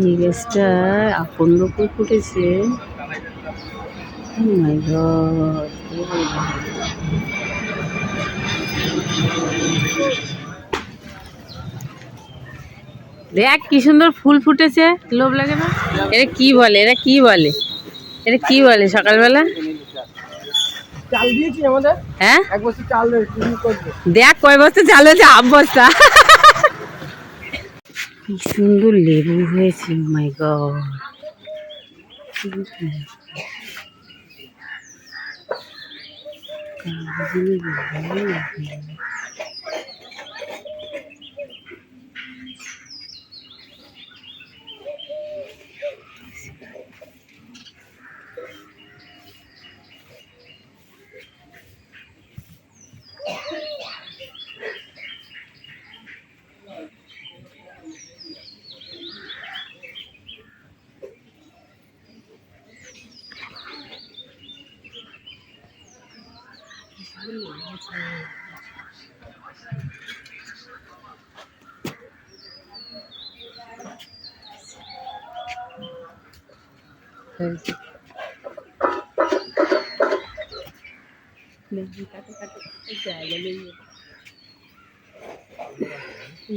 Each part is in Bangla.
এই গাছটা আকন্দ ফুল ফুটেছে। Oh দেখ কি সুন্দর ফুল ফুটেছে লোভ লাগে না? এটা কি বলে এটা কি বলে? এটা কি বলে সকালবেলা? চাল দিয়েছি আমাদের। হ্যাঁ? এক বছর চাল দেখ কয় বস্তা চাল হয়েছে আট বস্তা। কি সুন্দর লেবু হয়েছে Oh মাই গড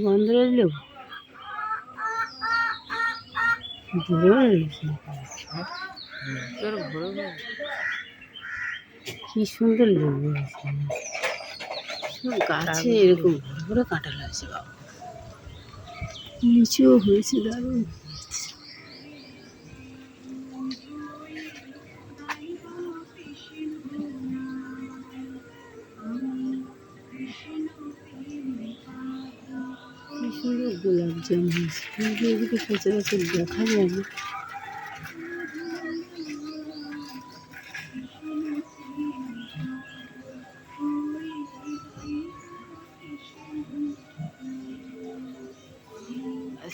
গন্ধরাজ লেবু ধরে রয়েছে কি সুন্দর লেবু হয়েছে সব গাছে এরকম বড় বড় কাঁঠাল আছে বাবা। লিচুও হয়েছে দারুণ। কি সুন্দর গোলাপ জাম হয়েছে এদিকে সচরাচর দেখা যায় না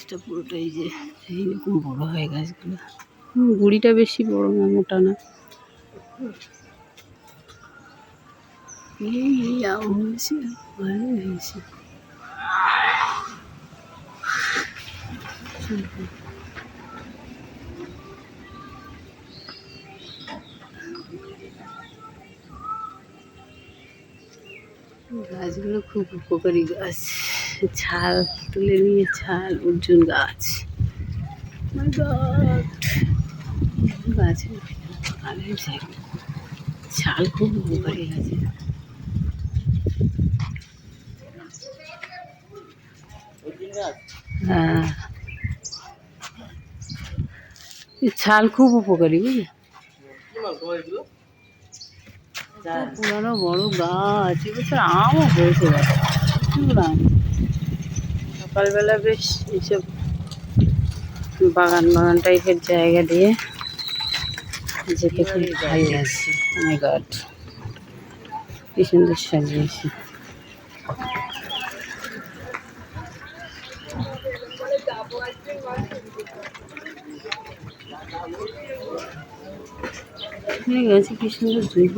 গাছটা পুরোটাই যে এইরকম বড় হয় গাছগুলো। গুড়িটা বেশি বড় না মোটা না। এই এই আম হয়েছে ভালো হয়েছে। গাছগুলো খুব উপকারী গাছ। ছাল, তুলে নিয়ে ছাল, অর্জুন গাছ! গাছের জায়গা ছাল খুব উপকারী গাছে। হ্যাঁ। ছাল খুব উপকারী, বুঝলি? পুরানো বড় গাছ এবছর আমও হয়েছে গাছে। সকালবেলা বেশ এইসব বাগান বাগান টাইপের জায়গা দিয়ে যেতে খুব ভালো লাগছে। মাই গড কি সুন্দর সাজিয়েছে। ঠিক আছে কি সুন্দর জৈব